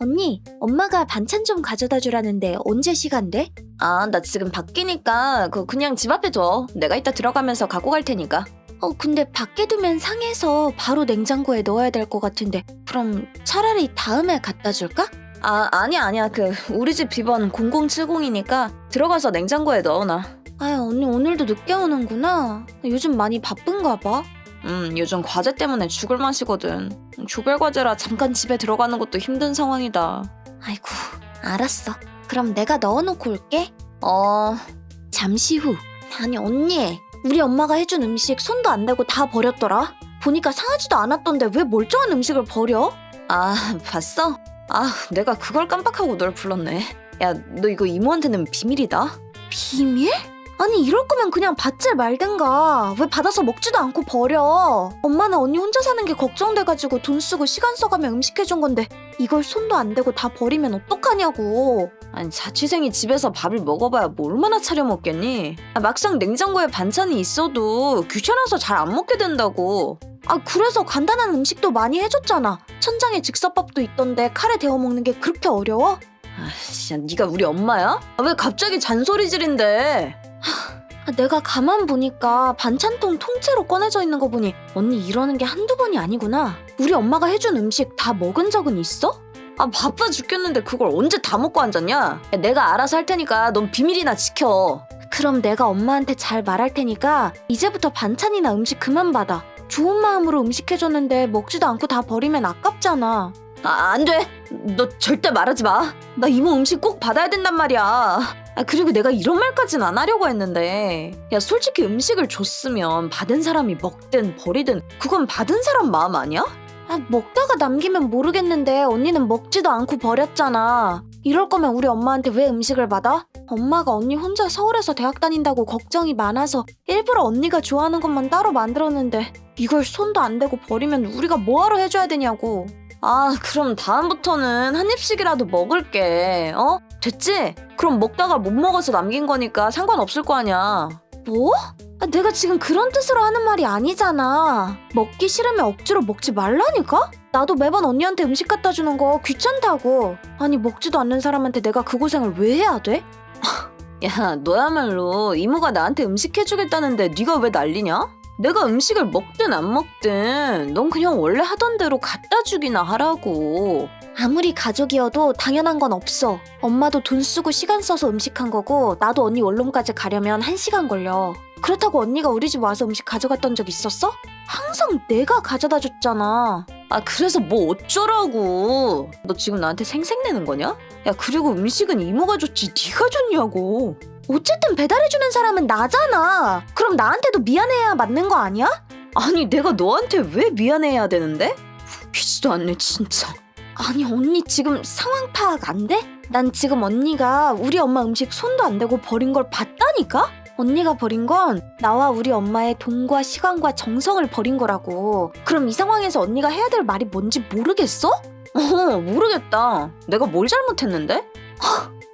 언니, 엄마가 반찬 좀 가져다 주라는데 언제 시간 돼? 아, 나 지금 바뀌니까 그 그냥 집 앞에 둬. 내가 이따 들어가면서 갖고 갈 테니까. 어, 근데 밖에 두면 상해서 바로 냉장고에 넣어야 될 것 같은데 그럼 차라리 다음에 갖다 줄까? 아, 아니야, 아니야. 그 우리 집 비번 0070이니까 들어가서 냉장고에 넣어놔. 아유, 언니 오늘도 늦게 오는구나. 요즘 많이 바쁜가 봐. 음, 요즘 과제 때문에 죽을 맛이거든. 조별 과제라 잠깐 집에 들어가는 것도 힘든 상황이다. 아이고, 알았어. 그럼 내가 넣어놓고 올게. 어, 잠시 후. 아니, 언니. 우리 엄마가 해준 음식 손도 안 대고 다 버렸더라. 보니까 상하지도 않았던데 왜 멀쩡한 음식을 버려? 아, 봤어? 아, 내가 그걸 깜빡하고 널 불렀네. 야, 너 이거 이모한테는 비밀이다. 비밀? 아니 이럴 거면 그냥 받질 말든가 왜 받아서 먹지도 않고 버려 엄마는 언니 혼자 사는 게 걱정돼가지고 돈 쓰고 시간 써가며 음식 해준 건데 이걸 손도 안 대고 다 버리면 어떡하냐고 아니 자취생이 집에서 밥을 먹어봐야 뭐 얼마나 차려 먹겠니? 아, 막상 냉장고에 반찬이 있어도 귀찮아서 잘 안 먹게 된다고. 아 그래서 간단한 음식도 많이 해줬잖아 천장에 즉석밥도 있던데 칼에 데워 먹는 게 그렇게 어려워? 아씨, 네가 우리 엄마야? 아, 왜 갑자기 잔소리질인데? 아, 내가 가만 보니까 반찬통 통째로 꺼내져 있는 거 보니 언니 이러는 게 한두 번이 아니구나 우리 엄마가 해준 음식 다 먹은 적은 있어? 아 바빠 죽겠는데 그걸 언제 다 먹고 앉았냐? 야, 내가 알아서 할 테니까 넌 비밀이나 지켜. 그럼 내가 엄마한테 잘 말할 테니까 이제부터 반찬이나 음식 그만 받아. 좋은 마음으로 음식 해줬는데 먹지도 않고 다 버리면 아깝잖아. 아, 안 돼. 너 절대 말하지 마. 나 이모 음식 꼭 받아야 된단 말이야. 아, 그리고 내가 이런 말까진 안 하려고 했는데. 야, 솔직히 음식을 줬으면 받은 사람이 먹든 버리든 그건 받은 사람 마음 아니야? 아, 먹다가 남기면 모르겠는데 언니는 먹지도 않고 버렸잖아. 이럴 거면 우리 엄마한테 왜 음식을 받아? 엄마가 언니 혼자 서울에서 대학 다닌다고 걱정이 많아서 일부러 언니가 좋아하는 것만 따로 만들었는데 이걸 손도 안 대고 버리면 우리가 뭐하러 해줘야 되냐고. 아, 그럼 다음부터는 한 입씩이라도 먹을게. 어? 됐지? 그럼 먹다가 못 먹어서 남긴 거니까 상관없을 거 아니야. 뭐? 아, 내가 지금 그런 뜻으로 하는 말이 아니잖아. 먹기 싫으면 억지로 먹지 말라니까? 나도 매번 언니한테 음식 갖다 주는 거 귀찮다고. 아니 먹지도 않는 사람한테 내가 그 고생을 왜 해야 돼? 야, 너야말로 이모가 나한테 음식 해주겠다는데 네가 왜 난리냐? 내가 음식을 먹든 안 먹든 넌 그냥 원래 하던 대로 갖다 주기나 하라고. 아무리 가족이어도 당연한 건 없어. 엄마도 돈 쓰고 시간 써서 음식한 거고 나도 언니 원룸까지 가려면 한 시간 걸려. 그렇다고 언니가 우리 집 와서 음식 가져갔던 적 있었어? 항상 내가 가져다 줬잖아. 아, 그래서 뭐 어쩌라고. 너 지금 나한테 생색내는 거냐? 야, 그리고 음식은 이모가 줬지 네가 줬냐고. 어쨌든 배달해주는 사람은 나잖아. 그럼 나한테도 미안해야 맞는 거 아니야? 아니, 내가 너한테 왜 미안해야 되는데? 웃기지도 않네, 진짜. 아니 언니 지금 상황 파악 안 돼? 난 지금 언니가 우리 엄마 음식 손도 안 대고 버린 걸 봤다니까? 언니가 버린 건 나와 우리 엄마의 돈과 시간과 정성을 버린 거라고. 그럼 이 상황에서 언니가 해야 될 말이 뭔지 모르겠어? 어, 모르겠다. 내가 뭘 잘못했는데?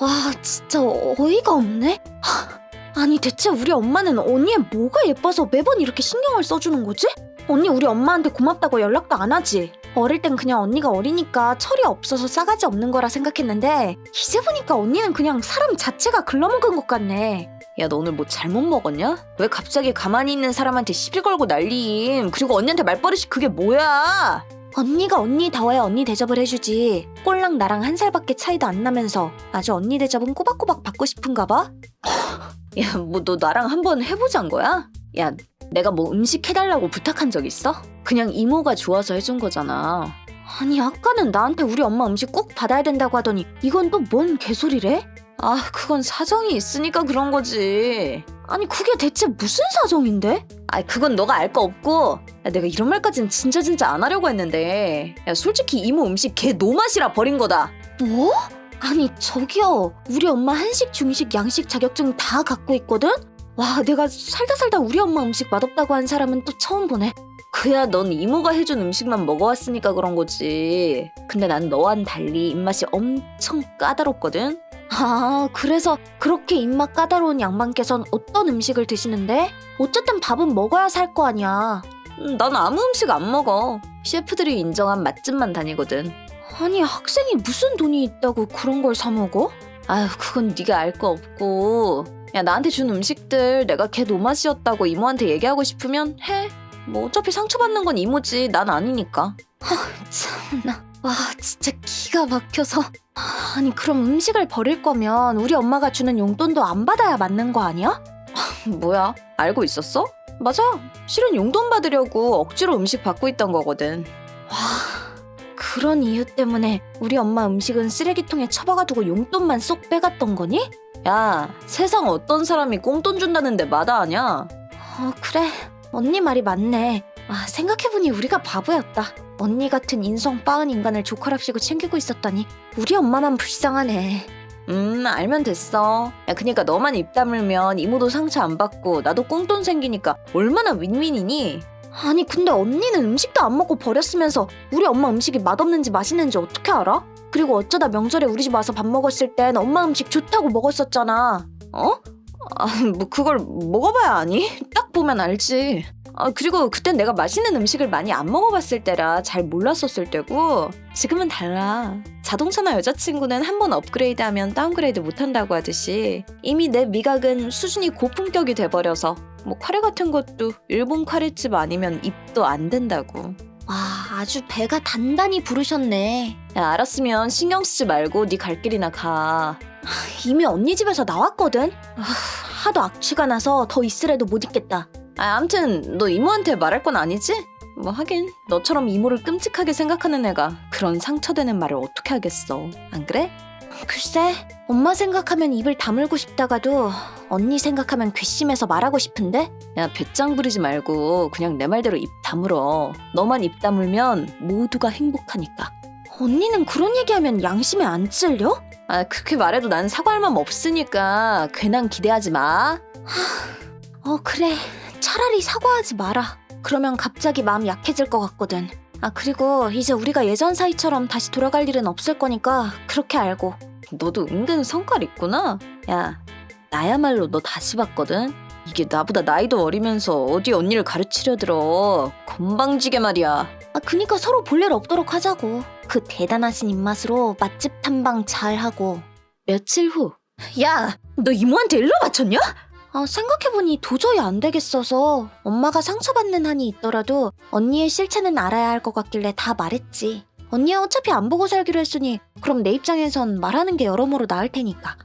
와 진짜 어이가 없네. 하, 아니 대체 우리 엄마는 언니의 뭐가 예뻐서 매번 이렇게 신경을 써주는 거지? 언니 우리 엄마한테 고맙다고 연락도 안 하지. 어릴 땐 그냥 언니가 어리니까 철이 없어서 싸가지 없는 거라 생각했는데 이제 보니까 언니는 그냥 사람 자체가 글러먹은 것 같네. 야, 너 오늘 뭐 잘못 먹었냐? 왜 갑자기 가만히 있는 사람한테 시비 걸고 난리임? 그리고 언니한테 말버릇이 그게 뭐야? 언니가 언니 다워야 언니 대접을 해주지. 꼴랑 나랑 한 살밖에 차이도 안 나면서 아주 언니 대접은 꼬박꼬박 받고 싶은가 봐. 야, 뭐 너 나랑 한번 해보자는 거야? 야, 내가 뭐 음식 해달라고 부탁한 적 있어? 그냥 이모가 좋아서 해준 거잖아. 아니 아까는 나한테 우리 엄마 음식 꼭 받아야 된다고 하더니 이건 또 뭔 개소리래? 아, 그건 사정이 있으니까 그런 거지. 아니 그게 대체 무슨 사정인데? 아, 그건 너가 알 거 없고. 야, 내가 이런 말까진 진짜 진짜 안 하려고 했는데. 야, 솔직히 이모 음식 개 노맛이라 버린 거다. 뭐? 아니 저기요 우리 엄마 한식 중식 양식 자격증 다 갖고 있거든? 와 내가 살다 살다 우리 엄마 음식 맛없다고 한 사람은 또 처음 보네 그야 넌 이모가 해준 음식만 먹어왔으니까 그런 거지. 근데 난 너와는 달리 입맛이 엄청 까다롭거든. 아 그래서 그렇게 입맛 까다로운 양반께선 어떤 음식을 드시는데? 어쨌든 밥은 먹어야 살 거 아니야 음, 난 아무 음식 안 먹어. 셰프들이 인정한 맛집만 다니거든. 아니 학생이 무슨 돈이 있다고 그런 걸 사 먹어? 아휴, 그건 네가 알 거 없고. 야, 나한테 준 음식들 내가 걔 노맛이었다고 이모한테 얘기하고 싶으면 해. 뭐 어차피 상처받는 건 이모지, 난 아니니까. 참나. 와 진짜 기가 막혀서. 아니 그럼 음식을 버릴 거면 우리 엄마가 주는 용돈도 안 받아야 맞는 거 아니야? 뭐야? 알고 있었어? 맞아. 실은 용돈 받으려고 억지로 음식 받고 있던 거거든. 그런 이유 때문에 우리 엄마 음식은 쓰레기통에 처박아두고 용돈만 쏙 빼갔던 거니? 야, 세상 어떤 사람이 꽁돈 준다는데 마다하냐? 어 그래 언니 말이 맞네 아 생각해보니 우리가 바보였다 언니 같은 인성 빠은 인간을 조카랍시고 챙기고 있었더니 우리 엄마만 불쌍하네 음, 알면 됐어. 야, 그니까 너만 입 다물면 이모도 상처 안 받고 나도 꽁돈 생기니까 얼마나 윈윈이니? 아니 근데 언니는 음식도 안 먹고 버렸으면서 우리 엄마 음식이 맛없는지 맛있는지 어떻게 알아? 그리고 어쩌다 명절에 우리 집 와서 밥 먹었을 땐 엄마 음식 좋다고 먹었었잖아 어? 아, 뭐 그걸 먹어봐야 아니? 딱 보면 알지. 아, 그리고 그땐 내가 맛있는 음식을 많이 안 먹어봤을 때라 잘 몰랐었을 때고 지금은 달라. 자동차나 여자친구는 한 번 업그레이드 하면 다운그레이드 못한다고 하듯이 이미 내 미각은 수준이 고품격이 돼버려서 뭐 카레 같은 것도 일본 카레집 아니면 입도 안 된다고. 와 아주 배가 단단히 부르셨네 야, 알았으면 신경 쓰지 말고 네 갈 길이나 가. 이미 언니 집에서 나왔거든 아, 하도 악취가 나서 더 있으래도 못 있겠다 아, 암튼 너 이모한테 말할 건 아니지? 뭐 하긴 너처럼 이모를 끔찍하게 생각하는 애가 그런 상처되는 말을 어떻게 하겠어. 안 그래? 글쎄 엄마 생각하면 입을 다물고 싶다가도 언니 생각하면 괘씸해서 말하고 싶은데 야, 배짱 부리지 말고 그냥 내 말대로 입 다물어. 너만 입 다물면 모두가 행복하니까. 언니는 그런 얘기하면 양심에 안 찔려? 아, 그렇게 말해도 난 사과할 맘 없으니까 괜한 기대하지 마. 어 그래 차라리 사과하지 마라 그러면 갑자기 마음 약해질 것 같거든 아 그리고 이제 우리가 예전 사이처럼 다시 돌아갈 일은 없을 거니까 그렇게 알고 너도 은근 성깔 있구나. 야, 나야말로 너 다시 봤거든. 이게 나보다 나이도 어리면서 어디 언니를 가르치려 들어. 건방지게 말이야. 아 그니까 서로 볼 일 없도록 하자고 그 대단하신 입맛으로 맛집 탐방 잘하고 며칠 후. 야, 너 이모한테 일러 바쳤냐? 아, 생각해보니 도저히 안 되겠어서 엄마가 상처받는 한이 있더라도 언니의 실체는 알아야 할 것 같길래 다 말했지. 언니야 어차피 안 보고 살기로 했으니 그럼 내 입장에선 말하는 게 여러모로 나을 테니까.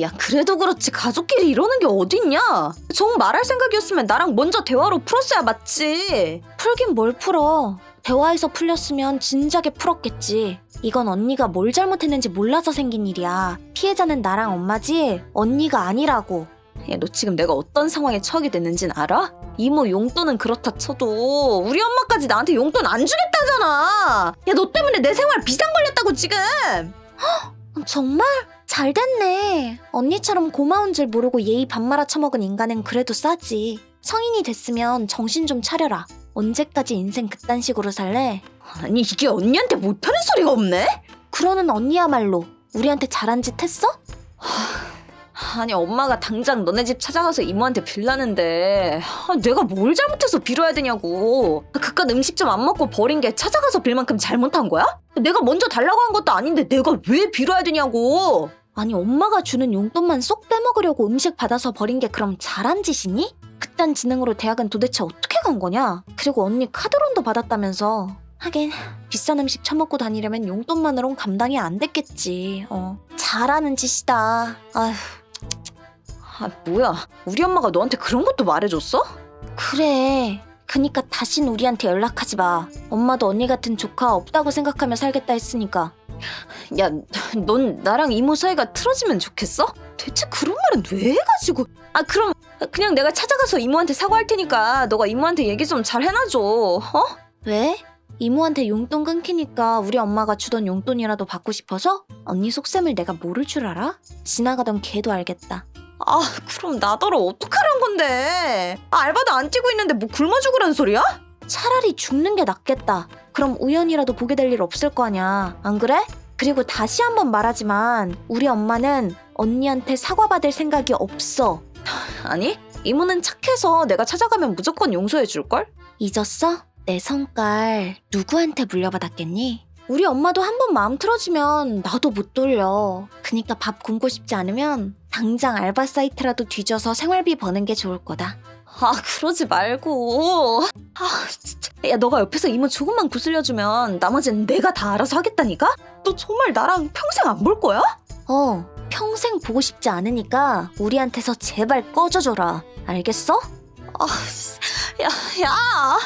야, 그래도 그렇지 가족끼리 이러는 게 어딨냐? 정 말할 생각이었으면 나랑 먼저 대화로 풀었어야 맞지. 풀긴 뭘 풀어. 대화에서 풀렸으면 진작에 풀었겠지. 이건 언니가 뭘 잘못했는지 몰라서 생긴 일이야. 피해자는 나랑 엄마지 언니가 아니라고. 야, 너 지금 내가 어떤 상황에 처하게 됐는진 알아? 이모 용돈은 그렇다 쳐도 우리 엄마까지 나한테 용돈 안 주겠다잖아. 야, 너 때문에 내 생활 비상 걸렸다고 지금. 정말? 잘 됐네. 언니처럼 고마운 줄 모르고 예의 반말아 처먹은 인간은 그래도 싸지. 성인이 됐으면 정신 좀 차려라. 언제까지 인생 그딴 식으로 살래? 아니 이게 언니한테 못하는 소리가 없네? 그러는 언니야말로 우리한테 잘한 짓 했어? 아니 엄마가 당장 너네 집 찾아가서 이모한테 빌라는데. 아, 내가 뭘 잘못해서 빌어야 되냐고. 아, 그깟 음식 좀 안 먹고 버린 게 찾아가서 빌 만큼 잘못한 거야? 내가 먼저 달라고 한 것도 아닌데 내가 왜 빌어야 되냐고. 아니 엄마가 주는 용돈만 쏙 빼먹으려고 음식 받아서 버린 게 그럼 잘한 짓이니? 그딴 지능으로 대학은 도대체 어떻게 간 거냐? 그리고 언니 카드론도 받았다면서. 하긴 비싼 음식 처먹고 다니려면 용돈만으론 감당이 안 됐겠지. 어 잘하는 짓이다. 아휴 아 뭐야 우리 엄마가 너한테 그런 것도 말해줬어? 그래. 그니까 다신 우리한테 연락하지 마. 엄마도 언니 같은 조카 없다고 생각하며 살겠다 했으니까. 야 넌 나랑 이모 사이가 틀어지면 좋겠어? 대체 그런 말은 왜 해가지고 아 그럼 그냥 내가 찾아가서 이모한테 사과할 테니까 너가 이모한테 얘기 좀 잘 해놔줘 어? 왜? 이모한테 용돈 끊기니까 우리 엄마가 주던 용돈이라도 받고 싶어서? 언니 속셈을 내가 모를 줄 알아? 지나가던 걔도 알겠다. 아 그럼 나더러 어떡하란 건데 아, 알바도 안 뛰고 있는데 뭐 굶어 죽으라는 소리야? 차라리 죽는 게 낫겠다. 그럼 우연이라도 보게 될 일 없을 거 아냐. 안 그래? 그리고 다시 한번 말하지만 우리 엄마는 언니한테 사과받을 생각이 없어. 아니 이모는 착해서 내가 찾아가면 무조건 용서해 줄걸? 잊었어? 내 성깔 누구한테 물려받았겠니? 우리 엄마도 한 번 마음 틀어지면 나도 못 돌려. 그니까 밥 굶고 싶지 않으면 당장 알바 사이트라도 뒤져서 생활비 버는 게 좋을 거다. 아 그러지 말고 아 진짜 야 너가 옆에서 이모 조금만 구슬려주면 나머지는 내가 다 알아서 하겠다니까? 너 정말 나랑 평생 안 볼 거야? 어, 평생 보고 싶지 않으니까 우리한테서 제발 꺼져줘라. 알겠어? 야, 야.